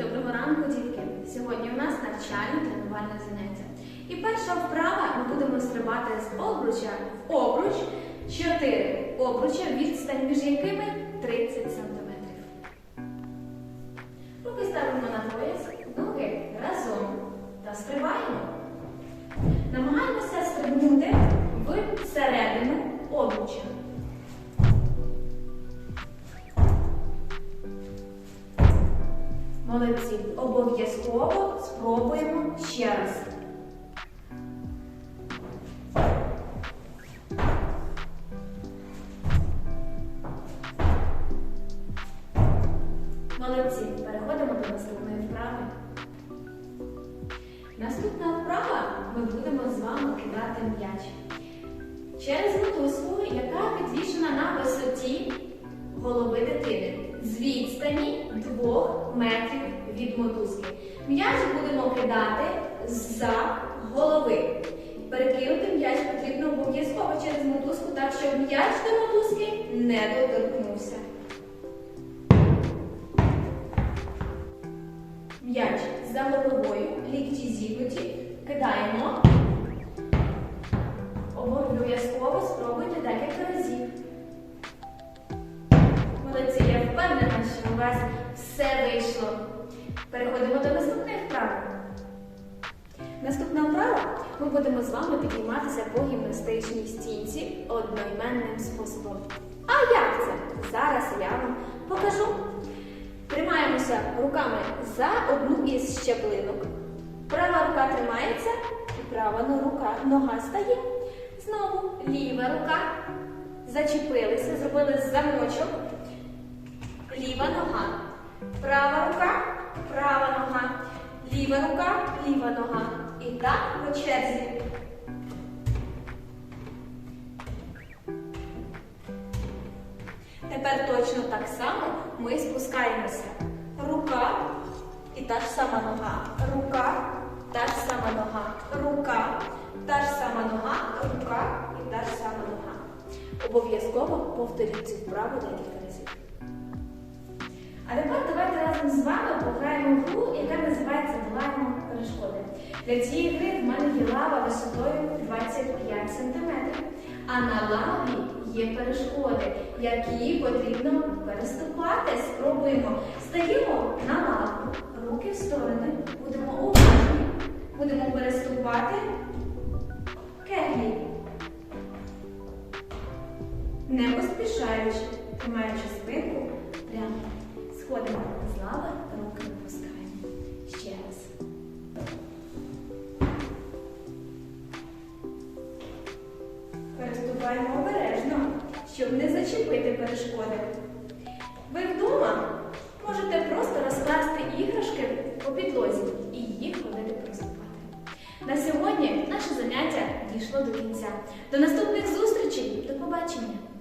Доброго ранку, дітки! Сьогодні у нас навчальне тренувальне заняття. І перша вправа ми будемо стрибати з обруча в обруч 4 обруча, відстань між якими 30 см. Молодці. Обов'язково спробуємо ще раз. Молодці. Переходимо до наступної вправи. Наступна вправа ми будемо з вами кидати м'яч. Через мотузку, яка підвішена на висоті голови дитини відстані 2 метрів від мотузки. М'яч будемо кидати за голови. Перекинути м'яч потрібно обов'язково через мотузку, так щоб м'яч до мотузки не доторкнувся. М'яч за головою, лікті зігнуті, кидаємо. Обов'язково спробуйте декілька вас все вийшло. Переходимо до наступної вправи. Наступна вправа ми будемо з вами підійматися по гімнастичній стінці одноіменним способом. А як це? Зараз я вам покажу. Тримаємося руками за одну із щеплинок. Права рука тримається, і права рука, нога стає. Знову ліва рука. Зачепилися, зробили замочок. Ліва нога. Права рука, права нога. Ліва рука, ліва нога. І так по черзі. Тепер точно так само ми спускаємося. Рука і та ж сама нога. Рука, та ж сама нога. Рука, та ж сама нога, рука і та ж сама нога. Обов'язково повторіть цю вправу декілька. А тепер давайте разом з вами пограємо гру, яка називається Долаємо перешкоди. Для цієї гри в мене є лава висотою 25 см, а на лаві є перешкоди, які потрібно переступати. Спробуємо. Стаємо на лаву, руки в сторони, будемо уважні, будемо переступати кеглі. Не поспішаючи, тримаючи спинку прямо. Сходимо з лави, руки випускаємо. Ще раз. Переступаємо обережно, щоб не зачепити перешкоди. Ви вдома можете просто розкласти іграшки по підлозі і їх ходити переступати. На сьогодні наше заняття дійшло до кінця. До наступних зустрічей. До побачення!